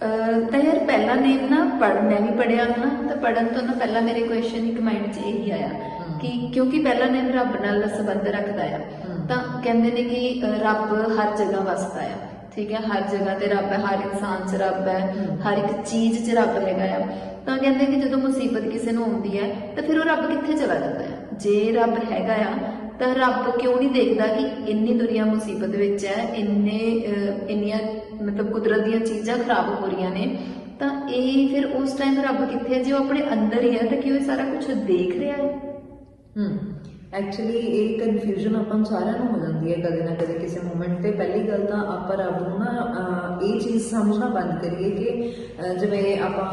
ਤਾਂ ਯਾਰ ਪਹਿਲਾ ਨੇਮ ਨਾ ਪੜ ਮੈਂ ਵੀ ਪੜਿਆ ਨਾ ਤਾਂ ਪੜਨ ਤੋਂ ਨਾ ਪਹਿਲਾਂ ਮੇਰੇ ਕੁਐਸਚਨ ਇੱਕ ਮਾਈਂਡ 'ਚ ਇਹੀ ਆਇਆ। ਕਿ ਕਿਉਂਕਿ ਪਹਿਲਾ ਨੇਮ ਰੱਬ ਨਾਲ ਸੰਬੰਧ ਰੱਖਦਾ ਆ। ਤਾਂ ਕਹਿੰਦੇ ਨੇ ਕਿ ਰੱਬ ਹਰ ਜਗ੍ਹਾ ਵਸਦਾ ਆ ਠੀਕ ਹੈ ਹਰ ਜਗ੍ਹਾ ਤੇ ਰੱਬ ਹੈ ਹਰ ਇਨਸਾਨ 'ਚ ਰੱਬ ਹੈ। ਹਰ ਇੱਕ ਚੀਜ਼ 'ਚ ਰੱਬ ਹੈਗਾ ਆ ਤਾਂ ਕਹਿੰਦੇ ਕਿ ਜਦੋਂ ਮੁਸੀਬਤ ਕਿਸੇ ਨੂੰ ਆਉਂਦੀ ਹੈ ਤਾਂ ਫਿਰ ਉਹ ਰੱਬ ਕਿੱਥੇ ਚਲਾ ਜਾਂਦਾ ਹੈ ਜੇ ਰੱਬ ਹੈਗਾ ਆ ਤਾਂ ਰੱਬ ਕਿਉਂ ਨਹੀਂ ਦੇਖਦਾ ਕਿ ਇੰਨੀ ਦੁਨੀਆ ਮੁਸੀਬਤ ਵਿੱਚ ਹੈ, ਇੰਨੇ ਇੰਨੀਆਂ, ਮਤਲਬ ਕੁਦਰਤ ਦੀਆਂ ਚੀਜ਼ਾਂ ਖਰਾਬ ਹੋ ਰਹੀਆਂ ਨੇ, ਤਾਂ ਇਹ ਫਿਰ ਉਸ ਟਾਈਮ ਰੱਬ ਕਿੱਥੇ ਹੈ? ਜੇ ਉਹ ਆਪਣੇ ਅੰਦਰ ਹੀ ਹੈ, ਤਾਂ ਕਿਉਂ ਇਹ ਸਾਰਾ ਕੁਝ ਦੇਖ ਰਿਹਾ ਹੈ? ਹਮ ਐਕਚੁਅਲੀ ਇਹ ਕਨਫਿਊਜ਼ਨ ਆਪਾਂ ਨੂੰ ਸਾਰਿਆਂ ਨੂੰ ਹੋ ਜਾਂਦੀ ਹੈ ਕਦੇ ਨਾ ਕਦੇ ਕਿਸੇ ਮੂਮੈਂਟ ਤੇ। ਪਹਿਲੀ ਗੱਲ ਤਾਂ ਆਪਾਂ ਰੱਬ ਨੂੰ ਨਾ ਇਹ ਚੀਜ਼ ਸਮਝਣਾ ਬੰਦ ਕਰੀਏ ਕਿ ਜਿਵੇਂ ਆਪਾਂ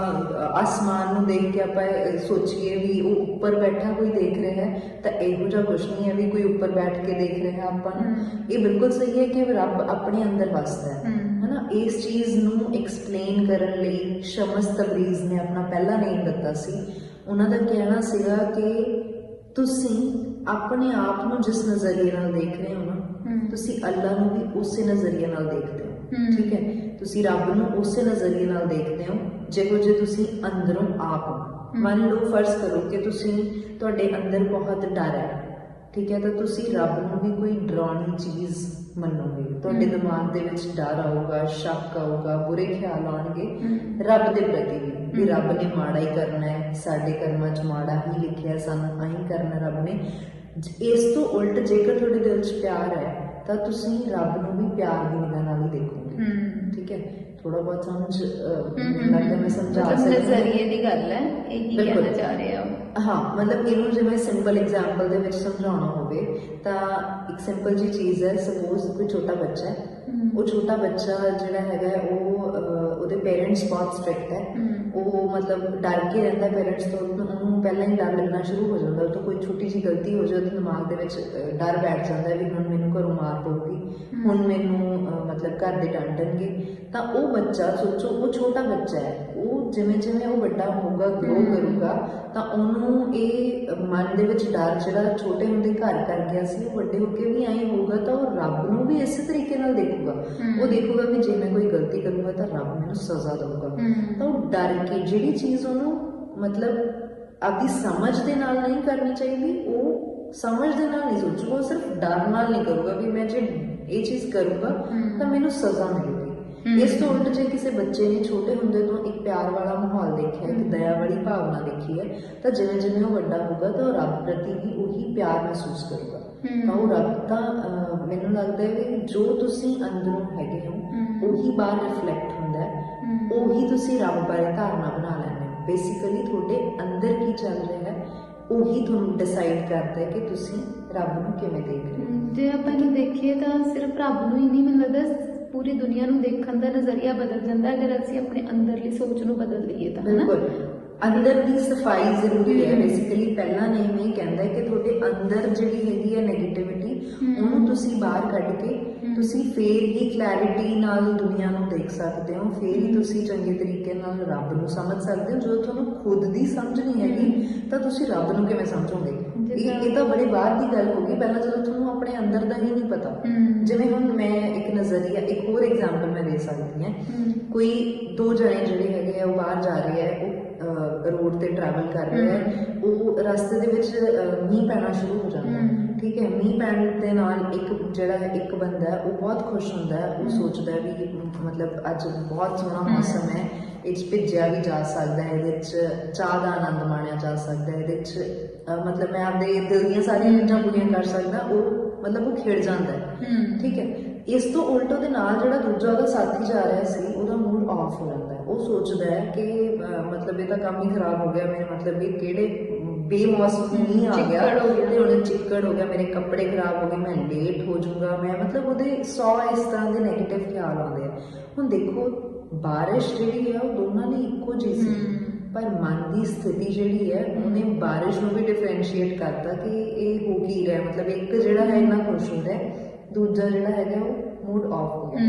ਆਸਮਾਨ ਨੂੰ ਦੇਖ ਕੇ ਆਪਾਂ ਸੋਚੀਏ ਵੀ ਉਹ ਉੱਪਰ ਬੈਠਾ ਕੋਈ ਦੇਖ ਰਿਹਾ ਹੈ ਤਾਂ ਇਹੋ ਜਿਹਾ ਕੁਝ ਨਹੀਂ ਹੈ ਵੀ ਕੋਈ ਉੱਪਰ ਬੈਠ ਕੇ ਦੇਖ ਰਿਹਾ ਆਪਾਂ ਨੂੰ। ਇਹ ਬਿਲਕੁਲ ਸਹੀ ਹੈ ਕਿ ਰੱਬ ਆਪਣੇ ਅੰਦਰ ਵਸਦਾ ਹੈ। ਹਨਾ? ਇਸ ਚੀਜ਼ ਨੂੰ ਐਕਸਪਲੇਨ ਕਰਨ ਲਈ ਸ਼ਮਸ ਤਬਰੀਜ਼ ਨੇ ਆਪਣਾ ਪਹਿਲਾ ਨੇਮ ਦਿੱਤਾ ਸੀ। ਉਹਨਾਂ ਦਾ ਕਹਿਣਾ ਸੀਗਾ ਕਿ ਤੁਸੀਂ ਆਪਣੇ ਆਪ ਨੂੰ ਜਿਸ ਨਜ਼ਰੀਏ ਨਾਲ ਦੇਖ ਰਹੇ ਹੋ ਨਾ। ਤੁਸੀਂ ਅੱਲਾ ਨੂੰ ਵੀ ਉਸੇ ਨਜ਼ਰੀਏ ਨਾਲ ਦੇਖਦੇ ਹੋ। ਠੀਕ ਹੈ ਤੁਸੀਂ ਰੱਬ ਨੂੰ ਉਸੇ ਨਜ਼ਰੀਏ ਨਾਲ ਦੇਖਦੇ ਹੋ ਜਿਹੋ ਜੇ ਤੁਸੀਂ ਅੰਦਰੋਂ ਆਪ ਹੋ। ਮੰਨ ਲਓ ਫਰਜ਼ ਕਰੋ ਕਿ ਤੁਸੀਂ ਤੁਹਾਡੇ ਅੰਦਰ ਬਹੁਤ ਡਰ ਹੈ ਠੀਕ ਹੈ ਤਾਂ ਤੁਸੀਂ ਰੱਬ ਨੂੰ ਵੀ ਕੋਈ ਡਰਾਉਣੀ ਚੀਜ਼ ਮੰਨੋਗੇ ਤੁਹਾਡੇ। ਦਿਮਾਗ ਦੇ ਵਿੱਚ ਡਰ ਆਊਗਾ ਸ਼ੱਕ ਆਊਗਾ ਬੁਰੇ ਖਿਆਲ ਆਉਣਗੇ। ਰੱਬ ਦੇ ਪ੍ਰਤੀ ਵੀ। ਰੱਬ ਨੇ ਮਾੜਾ ਹੀ ਕਰਨਾ ਹੈ ਸਾਡੇ ਕਰਮਾਂ 'ਚ ਮਾੜਾ ਹੀ ਲਿਖਿਆ ਸਾਨੂੰ ਆਹੀ ਕਰਨਾ ਰੱਬ ਨੇ ਇਸ ਤੋਂ ਉਲਟ ਜੇਕਰ ਤੁਹਾਡੇ ਦਿਲ 'ਚ ਪਿਆਰ ਹੈ ਤਾਂ ਤੁਸੀਂ ਰੱਬ ਨੂੰ ਵੀ ਪਿਆਰ ਦੀ ਨਿਗਾਹ ਨਾਲ ਹੀ ਦੇਖੋਗੇ ਠੀਕ ਹੈ ਥੋੜਾ ਬਹੁਤ ਸਮਝ ਲੱਗਦਾ ਮੈਂ ਸਮਝਾ ਸਕਦੀ ਹਾਂ। ਨਜ਼ਰੀਏ ਦੀ ਗੱਲ ਹੈ ਇਹੀ। ਕਹਿਣਾ ਚਾਹ ਰਹੇ ਆ। ਹਾਂ ਮਤਲਬ ਇਹਨੂੰ ਜਿਵੇਂ ਸਿੰਪਲ ਐਗਜ਼ਾਮਪਲ ਦੇ ਵਿੱਚ ਸਮਝਾਉਣਾ ਹੋਵੇ ਤਾਂ ਇੱਕ ਸਿੰਪਲ ਜੀ ਚੀਜ਼ ਹੈ ਸਪੋਜ਼ ਕੋਈ ਛੋਟਾ ਬੱਚਾ ਹੈ। ਉਹ ਛੋਟਾ ਬੱਚਾ ਜਿਹੜਾ ਹੈਗਾ ਉਹ ਉਹਦੇ ਪੇਰੈਂਟਸ ਬਹੁਤ ਸਟ੍ਰਿਕਟ ਹੈ। ਉਹ ਮਤਲਬ ਡਰ ਕੇ ਰਹਿੰਦਾ ਪੇਰੈਂਟਸ ਤੋਂ ਉਹਨੂੰ ਉਹਨੂੰ ਪਹਿਲਾਂ ਹੀ ਡਰ ਲੱਗਣਾ ਸ਼ੁਰੂ ਹੋ ਜਾਂਦਾ ਉਹ ਤੋਂ ਕੋਈ ਛੋਟੀ ਜਿਹੀ ਗਲਤੀ ਹੋ ਜਾਏ ਉਹਦੇ ਦਿਮਾਗ ਦੇ ਵਿੱਚ ਡਰ ਬੈਠ ਜਾਂਦਾ ਵੀ ਹੁਣ ਮੈਨੂੰ ਘਰੋਂ ਮਾਰ ਪਊਗੀ। ਹੁਣ ਮੈਨੂੰ ਮਤਲਬ ਘਰ ਦੇ ਡਾਂਟਣਗੇ ਤਾਂ ਉਹ ਬੱਚਾ ਸੋਚੋ ਉਹ ਛੋਟਾ ਬੱਚਾ ਹੈ ਉਹ ਜਿਵੇਂ ਜਿਵੇਂ ਉਹ ਵੱਡਾ ਹੋਊਗਾ ਗਰੋ। ਕਰੂਗਾ ਤਾਂ ਉਹਨੂੰ ਇਹ ਮਨ ਦੇ ਵਿੱਚ ਡਰ ਜਿਹੜਾ ਛੋਟੇ ਹੁੰਦੇ ਘਰ ਕਰ ਗਿਆ ਸੀ ਉਹ ਵੱਡੇ ਹੋ ਕੇ ਵੀ ਐਂ ਹੋਊਗਾ ਤਾਂ ਉਹ ਰੱਬ ਨੂੰ ਵੀ ਇਸੇ ਤਰੀਕੇ ਨਾਲ ਦੇਖੂਗਾ। ਉਹ ਦੇਖੂਗਾ ਵੀ ਜੇ ਮੈਂ ਕੋਈ ਗਲਤੀ ਕਰੂੰਗਾ ਤਾਂ ਰੱਬ ਮੈਨੂੰ ਸਜ਼ਾ ਦੇਊਗਾ। ਤਾਂ ਉਹ ਡਰ ਕੇ ਜਿਹੜੀ ਚੀਜ਼ ਉਹਨੂੰ ਮਤਲਬ ਆਪਦੀ ਸਮਝ ਦੇ ਨਾਲ ਨਹੀਂ ਕਰਨੀ ਚਾਹੀਦੀ ਉਹ ਸਮਝ ਦੇ ਨਾਲ ਨਹੀਂ ਸੋਚੂਗਾ ਉਹ ਸਿਰਫ ਡਰ ਨਾਲ ਨਹੀਂ ਕਰੂਗਾ ਵੀ ਮੈਂ ਜੇ ਇਹ ਚੀਜ਼ ਕਰੂੰਗਾ। ਤਾਂ ਮੈਨੂੰ ਸਜ਼ਾ ਮਿਲੂਗੀ। ਇਸ ਤੋਂ ਉਲਟ ਜੇ ਕਿਸੇ ਬੱਚੇ ਨੇ ਛੋਟੇ ਹੁੰਦੇ ਤੋਂ ਇੱਕ ਪਿਆਰ ਵਾਲਾ ਮਾਹੌਲ ਦੇਖਿਆ ਇੱਕ। ਦਇਆ ਵਾਲੀ ਭਾਵਨਾ ਦੇਖੀ ਹੈ ਤਾਂ ਜਿਵੇਂ ਜਿਵੇਂ ਉਹ ਵੱਡਾ ਹੋਊਗਾ ਤਾਂ ਉਹ ਰੱਬ ਪ੍ਰਤੀ ਵੀ ਉਹੀ ਪਿਆਰ ਮਹਿਸੂਸ ਕਰੂਗਾ। ਤਾਂ ਉਹ ਰੱਬ ਤਾਂ ਮੈਨੂੰ ਲੱਗਦਾ ਹੈ ਵੀ ਜੋ ਤੁਸੀਂ ਅੰਦਰੋਂ ਹੈਗੇ ਹੋ। ਉਹੀ ਬਾਹਰ ਰਿਫਲੈਕਟ ਹੁੰਦਾ ਹੈ। ਉਹੀ ਤੁਸੀਂ ਰੱਬ ਬਾਰੇ ਧਾਰਨਾ ਬਣਾ ਬੇਸਿਕਲੀ ਤੁਹਾਡੇ ਅੰਦਰ ਕੀ ਚੱਲ ਰਿਹਾ ਹੈ ਉਹੀ ਤੁਹਾਨੂੰ ਡਿਸਾਈਡ ਕਰਦਾ ਹੈ ਕਿ ਤੁਸੀਂ ਰੱਬ ਨੂੰ ਕਿਵੇਂ ਦੇਖ ਰਹੇ ਹੋ। ਜੇ ਆਪਾਂ ਇਹਨੂੰ ਦੇਖੀਏ ਤਾਂ ਸਿਰਫ ਰੱਬ ਨੂੰ ਹੀ ਨਹੀਂ ਮੈਨੂੰ ਲੱਗਦਾ ਪੂਰੀ ਦੁਨੀਆ ਨੂੰ ਦੇਖਣ ਦਾ ਨਜ਼ਰੀਆ ਬਦਲ ਜਾਂਦਾ ਅਗਰ ਅਸੀਂ ਆਪਣੇ ਅੰਦਰਲੀ ਸੋਚ ਨੂੰ ਬਦਲ ਲਈਏ ਤਾਂ ਹਨਾ? ਅੰਦਰ ਦੀ ਸਫ਼ਾਈ ਜ਼ਰੂਰੀ ਹੈ। ਬੇਸਿਕਲੀ ਪਹਿਲਾ ਨੇਮ ਇਹ ਕਹਿੰਦਾ ਕਿ ਤੁਹਾਡੇ ਅੰਦਰ ਜਿਹੜੀ ਹੈਗੀ ਹੈ 네ਗੇਟਿਵਿਟੀ। ਉਹਨੂੰ ਤੁਸੀਂ ਬਾਹਰ ਕੱਢ ਕੇ। ਤੁਸੀਂ ਫੇਰ ਹੀ ਕਲੈਰਿਟੀ ਨਾਲ ਦੁਨੀਆ ਨੂੰ ਦੇਖ ਸਕਦੇ ਹੋ ਫੇਰ ਹੀ ਤੁਸੀਂ ਚੰਗੇ ਤਰੀਕੇ ਨਾਲ ਰੱਬ ਨੂੰ ਸਮਝ ਸਕਦੇ ਹੋ ਜੋ ਤੁਹਾਨੂੰ ਖੁਦ ਦੀ ਸਮਝ ਨਹੀਂ ਹੈਗੀ ਤਾਂ ਤੁਸੀਂ ਰੱਬ ਨੂੰ ਕਿਵੇਂ ਸਮਝੋਗੇ ਇਹ ਇਹ ਤਾਂ ਬੜੀ ਬਾਹਰ ਦੀ ਗੱਲ ਹੋ ਗਈ ਪਹਿਲਾਂ ਜਦੋਂ ਆਪਣੇ ਅੰਦਰ ਦਾ ਹੀ ਨਹੀਂ ਪਤਾ। ਜਿਵੇਂ ਹੁਣ ਮੈਂ ਇੱਕ ਨਜ਼ਰੀਆ ਇੱਕ ਹੋਰ ਐਗਜ਼ਾਮਪਲ ਮੈਂ ਦੇ ਸਕਦੀ ਹਾਂ। ਕੋਈ ਦੋ ਜਣੇ ਜਿਹੜੇ ਹੈਗੇ ਆ ਉਹ ਬਾਹਰ ਜਾ ਰਹੇ ਆ ਉਹ ਰੋਡ ਤੇ ਟਰੈਵਲ ਕਰ ਰਹੇ ਆ ਉਹ ਰਸਤੇ ਦੇ ਵਿੱਚ ਮੀਂਹ ਪੈਣਾ ਸ਼ੁਰੂ ਹੋ ਜਾਂਦਾ ਹੈ। ਠੀਕ ਹੈ ਮੀਂਹ ਪੈਣ ਦੇ ਨਾਲ ਇੱਕ ਜਿਹੜਾ ਇੱਕ ਬੰਦਾ ਉਹ ਬਹੁਤ ਖੁਸ਼ ਹੁੰਦਾ ਹੈ ਉਹ। ਸੋਚਦਾ ਹੈ ਵੀ ਮਤਲਬ ਅੱਜ ਬਹੁਤ ਸੋਹਣਾ। ਮੌਸਮ ਹੈ 'ਚ ਭਿੱਜਿਆ ਵੀ ਜਾ ਸਕਦਾ ਹੈ ਇਹਦੇ 'ਚ ਚਾਹ ਦਾ ਆਨੰਦ ਮਾਣਿਆ ਜਾ ਸਕਦਾ ਹੈ ਇਹਦੇ 'ਚ ਅਹ, ਮਤਲਬ ਮੈਂ ਆਪਦੇ ਦਿਲ ਦੀਆਂ ਸਾਰੀਆਂ ਨੀਡਾਂ ਪੂਰੀਆਂ ਕਰ ਸਕਦਾ ਉਹ ਮਤਲਬ ਉਹ ਖੇਡ ਜਾਂਦਾ ਹੈ। ਠੀਕ ਹੈ ਇਸ ਤੋਂ ਉਲਟ ਉਹਦੇ ਨਾਲ ਜਿਹੜਾ ਦੂਜਾ ਉਹਦਾ ਸਾਥੀ ਜਾ ਰਿਹਾ ਸੀ ਉਹਦਾ ਮੂਡ ਆਫ ਹੋ ਜਾਂਦਾ ਹੈ ਉਹ ਸੋਚਦਾ ਹੈ ਕਿ ਮਤਲਬ ਇਹ ਤਾਂ ਕੰਮ ਹੀ ਖਰਾਬ ਹੋ ਗਿਆ ਮੇਰੇ ਮਤਲਬ ਇਹ ਕਿਹੜੇ ਬੇਮੌਸਮ ਮੀਂਹ ਆ ਗਿਆ ਚਿੱਕੜ ਹੋ ਗਿਆ। ਤੇ ਹੁਣ ਚਿੱਕੜ ਹੋ ਗਿਆ ਮੇਰੇ ਕੱਪੜੇ ਖਰਾਬ ਹੋ ਗਏ ਮੈਂ ਲੇਟ ਹੋ ਜਾਊਂਗਾ ਮੈਂ ਮਤਲਬ ਉਹਦੇ 100 ਇਸ ਤਰ੍ਹਾਂ ਦੇ 네ਗੇਟਿਵ ਖਿਆਲ ਆਉਂਦੇ ਆ ਹੁਣ ਦੇਖੋ ਬਾਰਿਸ਼ ਜਿਹੜੀ ਹੈ ਉਹ ਦੋਨਾਂ ਲਈ ਇੱਕੋ ਜਿਹੀ ਸੀ। ਪਰ ਮਨ ਦੀ ਸਥਿਤੀ ਜਿਹੜੀ ਹੈ ਉਹਨੇ ਬਾਰਿਸ਼ ਨੂੰ ਵੀ ਡਿਫਰੈਂਸ਼ੀਏਟ ਕਰਤਾ ਕਿ ਇਹ ਹੋ ਕੀ ਰਿਹਾ ਮਤਲਬ ਇੱਕ ਜਿਹੜਾ ਹੈ ਇੰਨਾ ਖੁਸ਼ ਹੁੰਦਾ ਹੈ ਦੂਜਾ ਜਿਹੜਾ ਹੈਗਾ ਉਹ ਮੂਡ ਆਫ ਹੋ ਗਿਆ।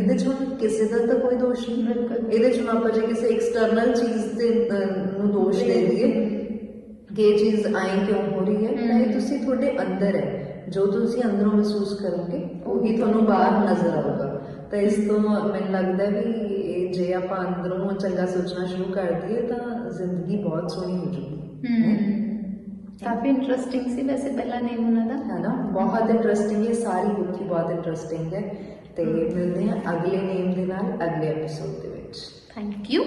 ਇਹਦੇ ਚ ਹੁਣ ਕਿਸੇ ਦਾ ਤਾਂ ਕੋਈ ਦੋਸ਼ ਨਹੀਂ। ਇਹਦੇ ਚ ਆਪਾਂ ਜੇ ਕਿਸੇ ਐਕਸਟਰਨਲ ਚੀਜ਼ ਅਹ, ਨੂੰ ਦੋਸ਼ ਦੇ ਦਈਏ ਕਿ ਇਹ ਚੀਜ਼ ਆਈ ਕਿਉਂ ਹੋ ਰਹੀ ਹੈ ਤਾਂ ਇਹ। ਤੁਸੀਂ ਤੁਹਾਡੇ ਅੰਦਰ ਹੈ। ਜੋ ਤੁਸੀਂ ਅੰਦਰੋਂ ਮਹਿਸੂਸ ਕਰੋਗੇ ਉਹੀ ਤੁਹਾਨੂੰ ਬਾਹਰ ਨਜ਼ਰ ਆਊਗਾ। ਤਾਂ ਇਸ ਤੋਂ ਮੈਨੂੰ ਲੱਗਦਾ ਵੀ ਇਹ ਜੇ ਆਪਾਂ ਅੰਦਰੋਂ ਚੰਗਾ ਸੋਚਣਾ ਸ਼ੁਰੂ ਕਰ ਦਈਏ ਤਾਂ ਜ਼ਿੰਦਗੀ ਬਹੁਤ ਸੋਹਣੀ ਹੋ ਜੂਗੀ। ਕਾਫੀ ਇੰਟਰਸਟਿੰਗ ਸੀ ਵੈਸੇ ਪਹਿਲਾ ਨੇਮ ਉਹਨਾਂ ਦਾ। ਹੈ ਨਾ? ਬਹੁਤ ਇੰਟਰਸਟਿੰਗ ਹੈ ਸਾਰੀ ਬੁੱਕ ਹੀ ਬਹੁਤ ਇੰਟਰਸਟਿੰਗ ਹੈ। ਤੇ ਮਿਲਦੇ ਹਾਂ ਅਗਲੇ ਨੇਮ ਦੇ ਨਾਲ ਅਗਲੇ ਐਪੀਸੋਡ ਦੇ ਵਿੱਚ। Thank you